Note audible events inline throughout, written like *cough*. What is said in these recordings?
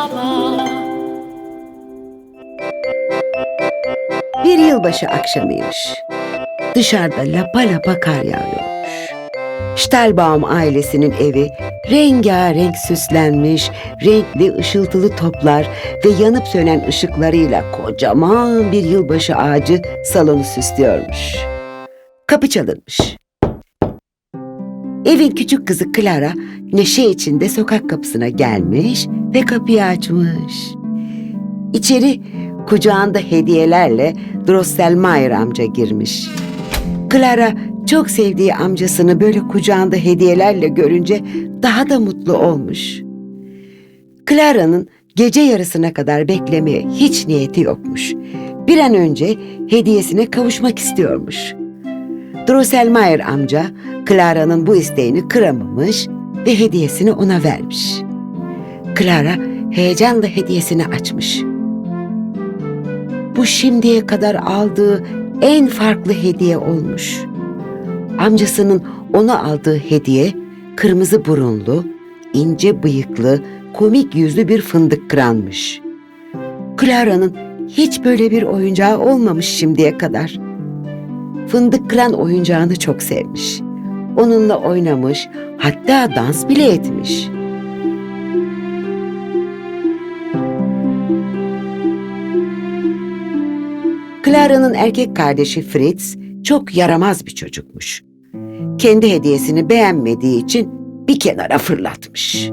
baba. Bir yılbaşı akşamıymış. Dışarıda lapa lapa kar yağıyormuş. Stahlbaum ailesinin evi rengarenk süslenmiş, renkli ışıltılı toplar ve yanıp sönen ışıklarıyla kocaman bir yılbaşı ağacı salonu süslüyormuş. Kapı çalınmış. Evin küçük kızı Clara neşe içinde sokak kapısına gelmiş ve kapıyı açmış. İçeri kucağında hediyelerle Drosselmayer amca girmiş. Clara çok sevdiği amcasını böyle kucağında hediyelerle görünce daha da mutlu olmuş. Clara'nın gece yarısına kadar beklemeye hiç niyeti yokmuş. Bir an önce hediyesine kavuşmak istiyormuş. Drosselmayer amca Clara'nın bu isteğini kıramamış ve hediyesini ona vermiş. Clara heyecanla hediyesini açmış. Bu şimdiye kadar aldığı en farklı hediye olmuş. Amcasının ona aldığı hediye kırmızı burunlu, ince bıyıklı, komik yüzlü bir fındık kıranmış. Clara'nın hiç böyle bir oyuncağı olmamış şimdiye kadar. Fındık kıran oyuncağını çok sevmiş. Onunla oynamış, hatta dans bile etmiş. Clara'nın erkek kardeşi Fritz çok yaramaz bir çocukmuş. Kendi hediyesini beğenmediği için bir kenara fırlatmış.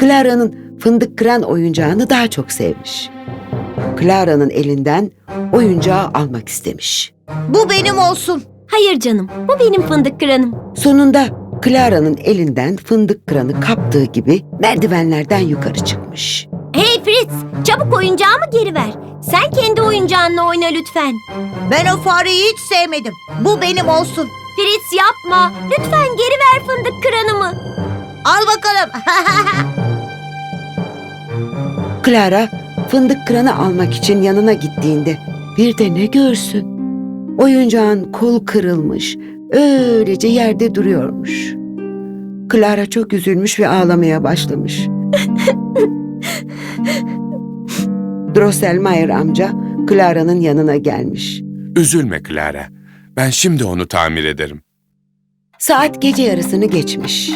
Clara'nın fındık kıran oyuncağını daha çok sevmiş. Clara'nın elinden oyuncağı almak istemiş. Bu benim olsun. Hayır canım, bu benim fındık kıranım. Sonunda Clara'nın elinden fındık kıranı kaptığı gibi merdivenlerden yukarı çıkmış. Hey Fritz, çabuk oyuncağımı geri ver. Sen kendi oyuncağınla oyna lütfen. Ben o fareyi hiç sevmedim. Bu benim olsun. Fritz yapma. Lütfen geri ver fındık kıranımı. Al bakalım. *laughs* Clara fındık kıranı almak için yanına gittiğinde bir de ne görsün? Oyuncağın kolu kırılmış, öylece yerde duruyormuş. Clara çok üzülmüş ve ağlamaya başlamış. Drosselmayer amca Clara'nın yanına gelmiş. Üzülme Clara. Ben şimdi onu tamir ederim. Saat gece yarısını geçmiş.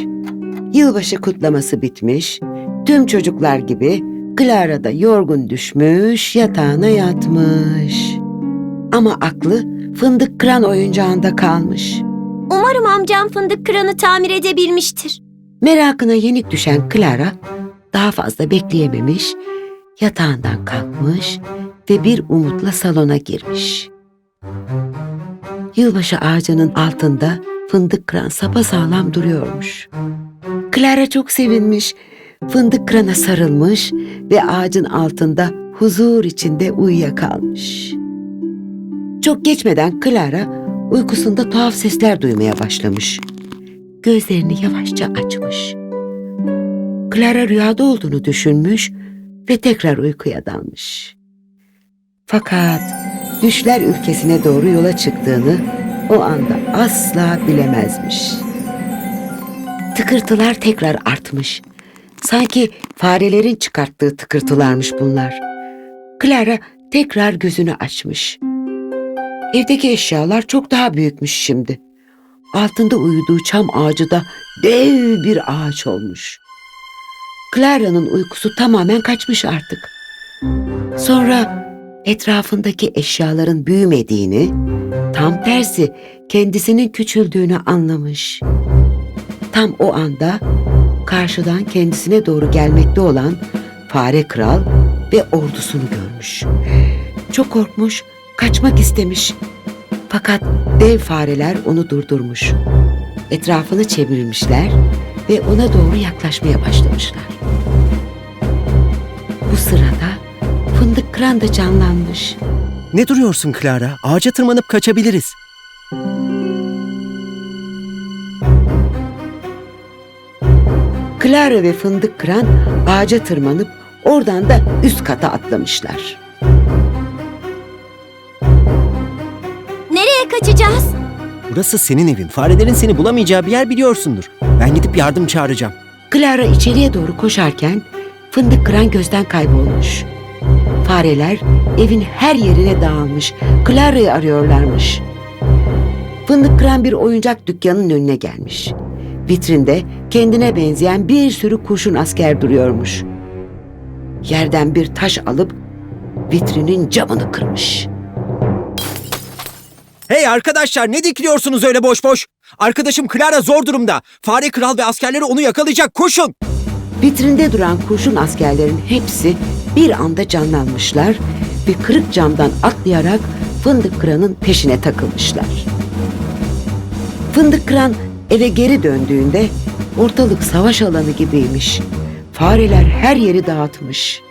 Yılbaşı kutlaması bitmiş. Tüm çocuklar gibi Clara da yorgun düşmüş, yatağına yatmış. Ama aklı fındık kıran oyuncağında kalmış. Umarım amcam fındık kıranı tamir edebilmiştir. Merakına yenik düşen Clara daha fazla bekleyememiş, yatağından kalkmış ve bir umutla salona girmiş. Yılbaşı ağacının altında fındık kıran sapasağlam duruyormuş. Clara çok sevinmiş, fındık kırana sarılmış ve ağacın altında huzur içinde uyuyakalmış. Çok geçmeden Clara uykusunda tuhaf sesler duymaya başlamış gözlerini yavaşça açmış. Clara rüyada olduğunu düşünmüş ve tekrar uykuya dalmış. Fakat düşler ülkesine doğru yola çıktığını o anda asla bilemezmiş. Tıkırtılar tekrar artmış. Sanki farelerin çıkarttığı tıkırtılarmış bunlar. Clara tekrar gözünü açmış. Evdeki eşyalar çok daha büyükmüş şimdi altında uyuduğu çam ağacı da dev bir ağaç olmuş. Clara'nın uykusu tamamen kaçmış artık. Sonra etrafındaki eşyaların büyümediğini, tam tersi kendisinin küçüldüğünü anlamış. Tam o anda karşıdan kendisine doğru gelmekte olan fare kral ve ordusunu görmüş. Çok korkmuş, kaçmak istemiş. Fakat dev fareler onu durdurmuş. Etrafını çevirmişler ve ona doğru yaklaşmaya başlamışlar. Bu sırada fındık kıran da canlanmış. Ne duruyorsun Clara? Ağaca tırmanıp kaçabiliriz. Clara ve fındık kıran ağaca tırmanıp oradan da üst kata atlamışlar. Nereye kaçacağız? Burası senin evin. Farelerin seni bulamayacağı bir yer biliyorsundur. Ben gidip yardım çağıracağım. Clara içeriye doğru koşarken Fındık kıran gözden kaybolmuş. Fareler evin her yerine dağılmış. Clara'yı arıyorlarmış. Fındık kıran bir oyuncak dükkanının önüne gelmiş. Vitrinde kendine benzeyen bir sürü kurşun asker duruyormuş. Yerden bir taş alıp vitrinin camını kırmış. Hey arkadaşlar ne dikiliyorsunuz öyle boş boş? Arkadaşım Clara zor durumda. Fare kral ve askerleri onu yakalayacak. Koşun. Vitrinde duran kurşun askerlerin hepsi bir anda canlanmışlar ve kırık camdan atlayarak Fındık Kıran'ın peşine takılmışlar. Fındık Kıran eve geri döndüğünde ortalık savaş alanı gibiymiş. Fareler her yeri dağıtmış.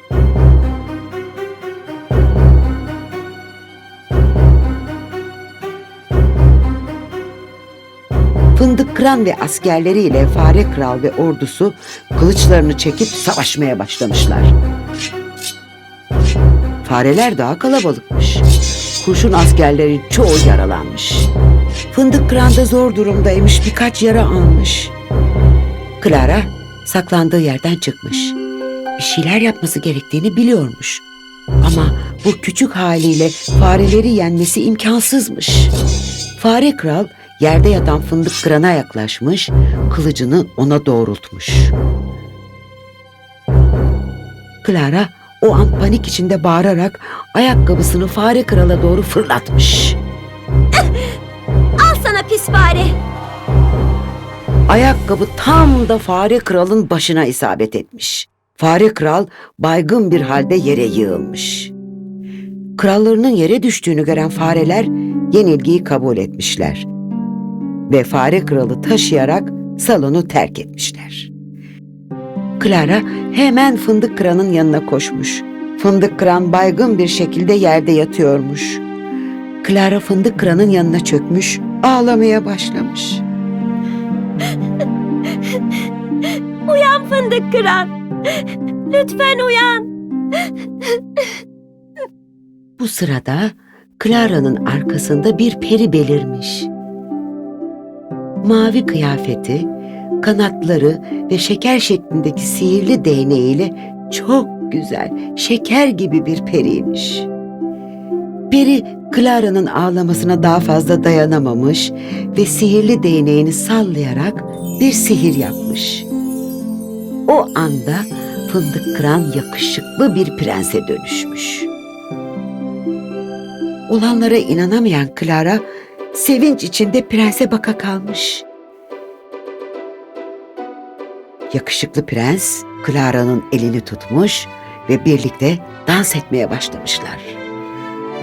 Fındık Kıran ve askerleriyle Fare Kral ve ordusu kılıçlarını çekip savaşmaya başlamışlar. Fareler daha kalabalıkmış. Kurşun askerlerin çoğu yaralanmış. Fındık Kıran da zor durumdaymış, birkaç yara almış. Clara saklandığı yerden çıkmış. Bir şeyler yapması gerektiğini biliyormuş. Ama bu küçük haliyle fareleri yenmesi imkansızmış. Fare kral yerde yatan fındık kırana yaklaşmış, kılıcını ona doğrultmuş. Clara o an panik içinde bağırarak ayakkabısını fare krala doğru fırlatmış. Al sana pis fare. Ayakkabı tam da fare kralın başına isabet etmiş. Fare kral baygın bir halde yere yığılmış. Krallarının yere düştüğünü gören fareler yenilgiyi kabul etmişler. Ve fare kralı taşıyarak salonu terk etmişler. Clara hemen fındık kıranın yanına koşmuş. Fındık kıran baygın bir şekilde yerde yatıyormuş. Clara fındık kıranın yanına çökmüş, ağlamaya başlamış. *laughs* Uyan fındık kıran. Lütfen uyan. Bu sırada Clara'nın arkasında bir peri belirmiş. Mavi kıyafeti, kanatları ve şeker şeklindeki sihirli değneğiyle çok güzel, şeker gibi bir periymiş. Peri Clara'nın ağlamasına daha fazla dayanamamış ve sihirli değneğini sallayarak bir sihir yapmış. O anda fındık kıran yakışıklı bir prense dönüşmüş. Olanlara inanamayan Clara sevinç içinde prense baka kalmış. Yakışıklı prens Clara'nın elini tutmuş ve birlikte dans etmeye başlamışlar.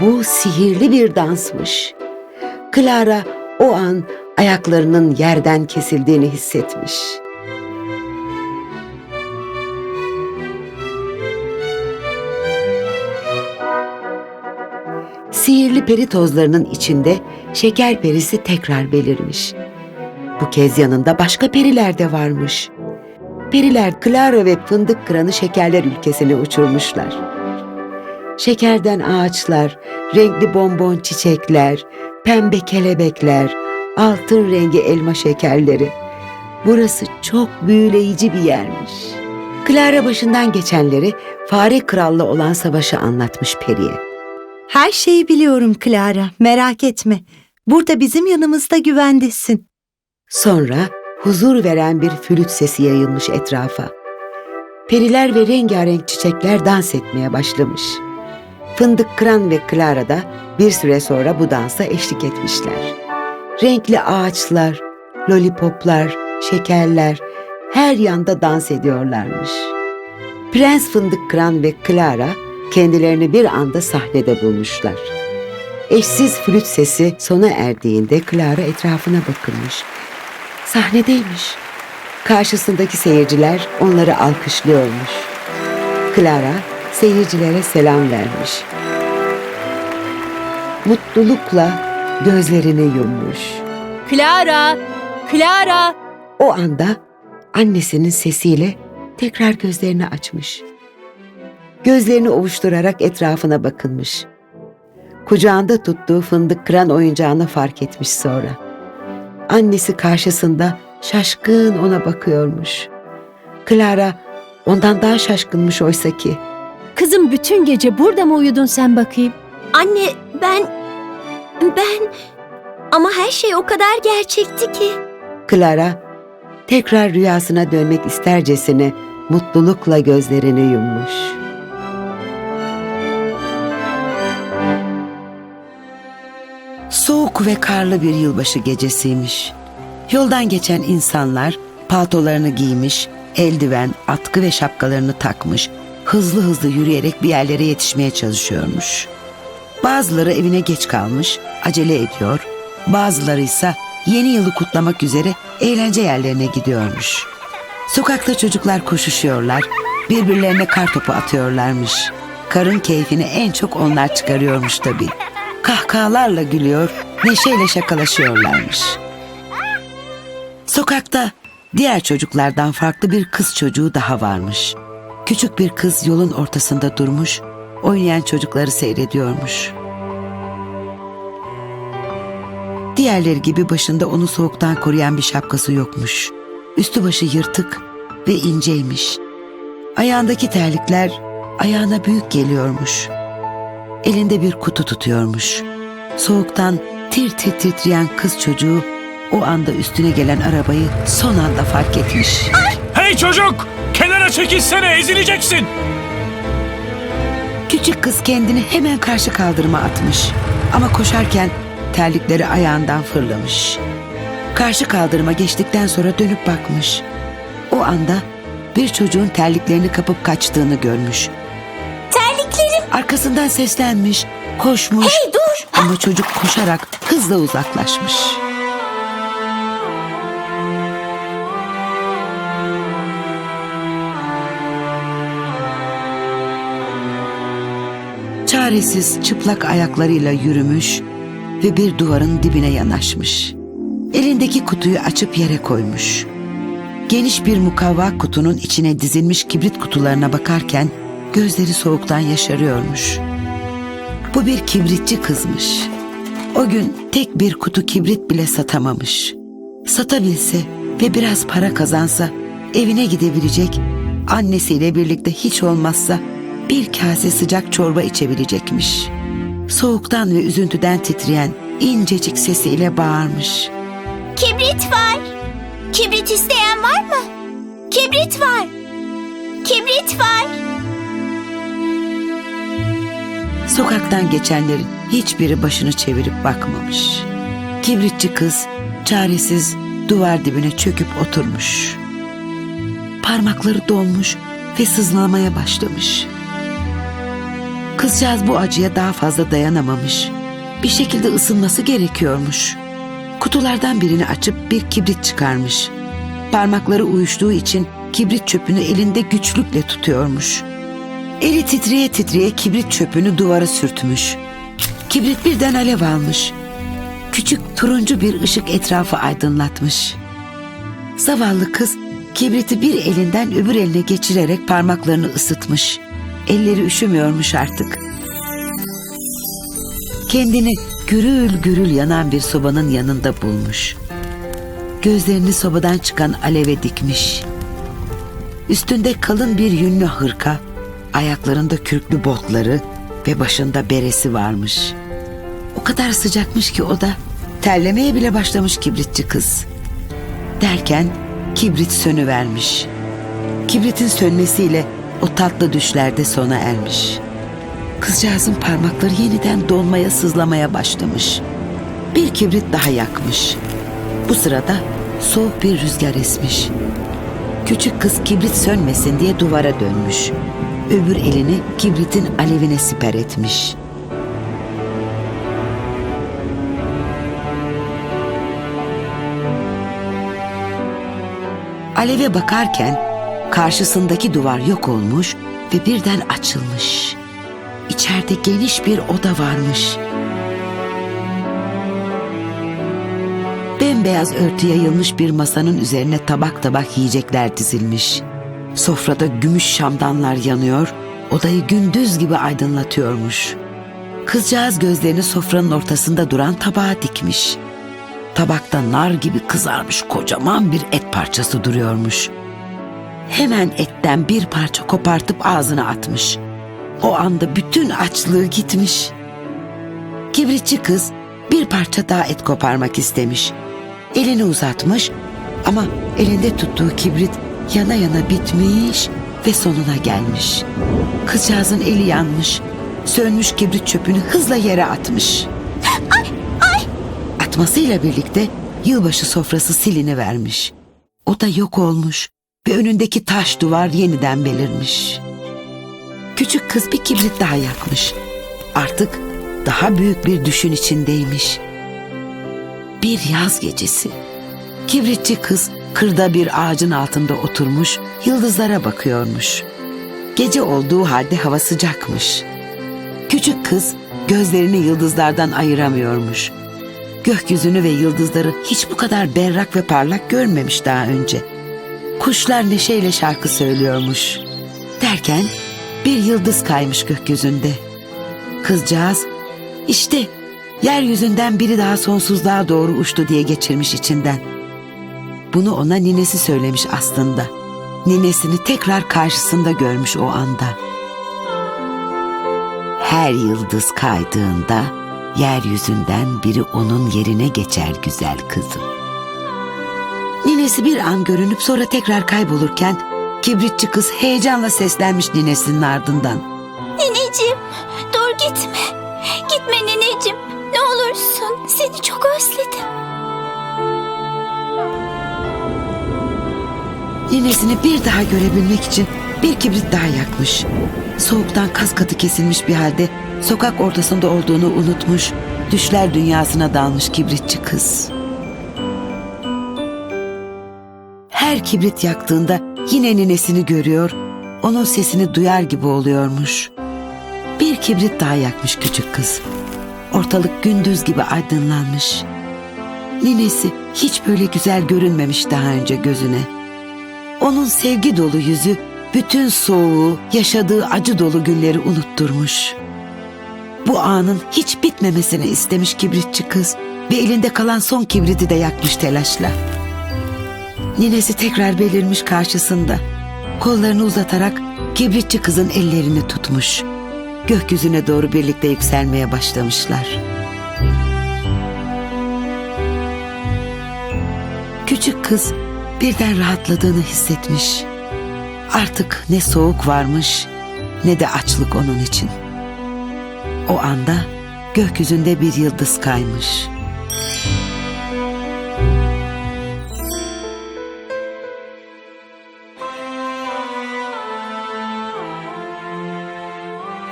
Bu sihirli bir dansmış. Clara o an ayaklarının yerden kesildiğini hissetmiş. Sihirli peri tozlarının içinde şeker perisi tekrar belirmiş. Bu kez yanında başka periler de varmış. Periler Clara ve fındık kıranı şekerler ülkesine uçurmuşlar. Şekerden ağaçlar, renkli bonbon çiçekler, pembe kelebekler, altın rengi elma şekerleri. Burası çok büyüleyici bir yermiş. Clara başından geçenleri fare kralla olan savaşı anlatmış periye. Her şeyi biliyorum Clara, merak etme. Burada bizim yanımızda güvendesin. Sonra huzur veren bir flüt sesi yayılmış etrafa. Periler ve rengarenk çiçekler dans etmeye başlamış. Fındık Kıran ve Clara da bir süre sonra bu dansa eşlik etmişler. Renkli ağaçlar, lollipoplar, şekerler her yanda dans ediyorlarmış. Prens Fındık Kıran ve Clara kendilerini bir anda sahnede bulmuşlar. Eşsiz flüt sesi sona erdiğinde Clara etrafına bakılmış. Sahnedeymiş. Karşısındaki seyirciler onları alkışlıyormuş. Clara seyircilere selam vermiş. Mutlulukla gözlerini yummuş. Clara, Clara. O anda annesinin sesiyle tekrar gözlerini açmış. Gözlerini ovuşturarak etrafına bakınmış. Kucağında tuttuğu fındık kıran oyuncağını fark etmiş sonra. Annesi karşısında şaşkın ona bakıyormuş. Clara ondan daha şaşkınmış oysa ki. Kızım bütün gece burada mı uyudun sen bakayım? Anne ben... Ben... Ama her şey o kadar gerçekti ki. Clara tekrar rüyasına dönmek istercesine mutlulukla gözlerini yummuş. Soğuk ve karlı bir yılbaşı gecesiymiş. Yoldan geçen insanlar paltolarını giymiş, eldiven, atkı ve şapkalarını takmış, hızlı hızlı yürüyerek bir yerlere yetişmeye çalışıyormuş. Bazıları evine geç kalmış, acele ediyor. Bazıları ise yeni yılı kutlamak üzere eğlence yerlerine gidiyormuş. Sokakta çocuklar koşuşuyorlar, birbirlerine kar topu atıyorlarmış. Karın keyfini en çok onlar çıkarıyormuş tabii. Kahkahalarla gülüyor, neşeyle şakalaşıyorlarmış. Sokakta diğer çocuklardan farklı bir kız çocuğu daha varmış. Küçük bir kız yolun ortasında durmuş, oynayan çocukları seyrediyormuş. Diğerleri gibi başında onu soğuktan koruyan bir şapkası yokmuş. Üstü başı yırtık ve inceymiş. Ayağındaki terlikler ayağına büyük geliyormuş. Elinde bir kutu tutuyormuş. Soğuktan tir tir titreyen kız çocuğu o anda üstüne gelen arabayı son anda fark etmiş. Hey çocuk! Kenara çekilsene ezileceksin. Küçük kız kendini hemen karşı kaldırıma atmış. Ama koşarken terlikleri ayağından fırlamış. Karşı kaldırıma geçtikten sonra dönüp bakmış. O anda bir çocuğun terliklerini kapıp kaçtığını görmüş. Arkasından seslenmiş, koşmuş. Hey dur. Ama çocuk koşarak hızla uzaklaşmış. Çaresiz çıplak ayaklarıyla yürümüş ve bir duvarın dibine yanaşmış. Elindeki kutuyu açıp yere koymuş. Geniş bir mukavva kutunun içine dizilmiş kibrit kutularına bakarken gözleri soğuktan yaşarıyormuş. Bu bir kibritçi kızmış. O gün tek bir kutu kibrit bile satamamış. Satabilse ve biraz para kazansa evine gidebilecek, annesiyle birlikte hiç olmazsa bir kase sıcak çorba içebilecekmiş. Soğuktan ve üzüntüden titreyen incecik sesiyle bağırmış. Kibrit var. Kibrit isteyen var mı? Kibrit var. Kibrit var. Sokaktan geçenlerin hiçbiri başını çevirip bakmamış. Kibritçi kız çaresiz duvar dibine çöküp oturmuş. Parmakları dolmuş ve sızlamaya başlamış. Kızcağız bu acıya daha fazla dayanamamış. Bir şekilde ısınması gerekiyormuş. Kutulardan birini açıp bir kibrit çıkarmış. Parmakları uyuştuğu için kibrit çöpünü elinde güçlükle tutuyormuş. Eli titreye titreye kibrit çöpünü duvara sürtmüş. Kibrit birden alev almış. Küçük turuncu bir ışık etrafı aydınlatmış. Zavallı kız kibriti bir elinden öbür eline geçirerek parmaklarını ısıtmış. Elleri üşümüyormuş artık. Kendini gürül gürül yanan bir sobanın yanında bulmuş. Gözlerini sobadan çıkan aleve dikmiş. Üstünde kalın bir yünlü hırka, ayaklarında kürklü botları ve başında beresi varmış. O kadar sıcakmış ki o da terlemeye bile başlamış kibritçi kız. Derken kibrit sönüvermiş. Kibritin sönmesiyle o tatlı düşlerde sona ermiş. Kızcağızın parmakları yeniden donmaya sızlamaya başlamış. Bir kibrit daha yakmış. Bu sırada soğuk bir rüzgar esmiş. Küçük kız kibrit sönmesin diye duvara dönmüş. Öbür elini kibritin alevine siper etmiş. Aleve bakarken karşısındaki duvar yok olmuş ve birden açılmış. İçeride geniş bir oda varmış. Bembeyaz örtü yayılmış bir masanın üzerine tabak tabak yiyecekler dizilmiş. Sofrada gümüş şamdanlar yanıyor, odayı gündüz gibi aydınlatıyormuş. Kızcağız gözlerini sofranın ortasında duran tabağa dikmiş. Tabakta nar gibi kızarmış kocaman bir et parçası duruyormuş. Hemen etten bir parça kopartıp ağzına atmış. O anda bütün açlığı gitmiş. Kibritçi kız bir parça daha et koparmak istemiş. Elini uzatmış ama elinde tuttuğu kibrit yana yana bitmiş ve sonuna gelmiş. Kızcağızın eli yanmış. Sönmüş kibrit çöpünü hızla yere atmış. Atmasıyla birlikte yılbaşı sofrası silini vermiş. O da yok olmuş ve önündeki taş duvar yeniden belirmiş. Küçük kız bir kibrit daha yakmış. Artık daha büyük bir düşün içindeymiş. Bir yaz gecesi. Kibritçi kız kırda bir ağacın altında oturmuş, yıldızlara bakıyormuş. Gece olduğu halde hava sıcakmış. Küçük kız gözlerini yıldızlardan ayıramıyormuş. Gökyüzünü ve yıldızları hiç bu kadar berrak ve parlak görmemiş daha önce. Kuşlar neşeyle şarkı söylüyormuş. Derken bir yıldız kaymış gökyüzünde. Kızcağız işte yeryüzünden biri daha sonsuzluğa doğru uçtu diye geçirmiş içinden. Bunu ona ninesi söylemiş aslında. Ninesini tekrar karşısında görmüş o anda. Her yıldız kaydığında yeryüzünden biri onun yerine geçer güzel kızım. Ninesi bir an görünüp sonra tekrar kaybolurken kibritçi kız heyecanla seslenmiş ninesinin ardından. Nineciğim dur gitme. Gitme nineciğim. Ne olursun seni çok özledim. Ninesini bir daha görebilmek için bir kibrit daha yakmış. Soğuktan kas katı kesilmiş bir halde sokak ortasında olduğunu unutmuş, düşler dünyasına dalmış kibritçi kız. Her kibrit yaktığında yine ninesini görüyor, onun sesini duyar gibi oluyormuş. Bir kibrit daha yakmış küçük kız. Ortalık gündüz gibi aydınlanmış. Ninesi hiç böyle güzel görünmemiş daha önce gözüne. Onun sevgi dolu yüzü bütün soğuğu, yaşadığı acı dolu günleri unutturmuş. Bu anın hiç bitmemesini istemiş kibritçi kız ve elinde kalan son kibriti de yakmış telaşla. Ninesi tekrar belirmiş karşısında. Kollarını uzatarak kibritçi kızın ellerini tutmuş. Gökyüzüne doğru birlikte yükselmeye başlamışlar. Küçük kız birden rahatladığını hissetmiş. Artık ne soğuk varmış ne de açlık onun için. O anda gökyüzünde bir yıldız kaymış.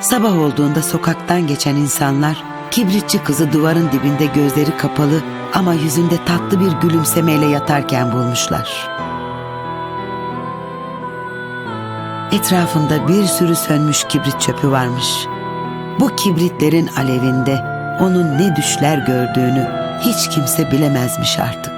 Sabah olduğunda sokaktan geçen insanlar kibritçi kızı duvarın dibinde gözleri kapalı ama yüzünde tatlı bir gülümsemeyle yatarken bulmuşlar. Etrafında bir sürü sönmüş kibrit çöpü varmış. Bu kibritlerin alevinde onun ne düşler gördüğünü hiç kimse bilemezmiş artık.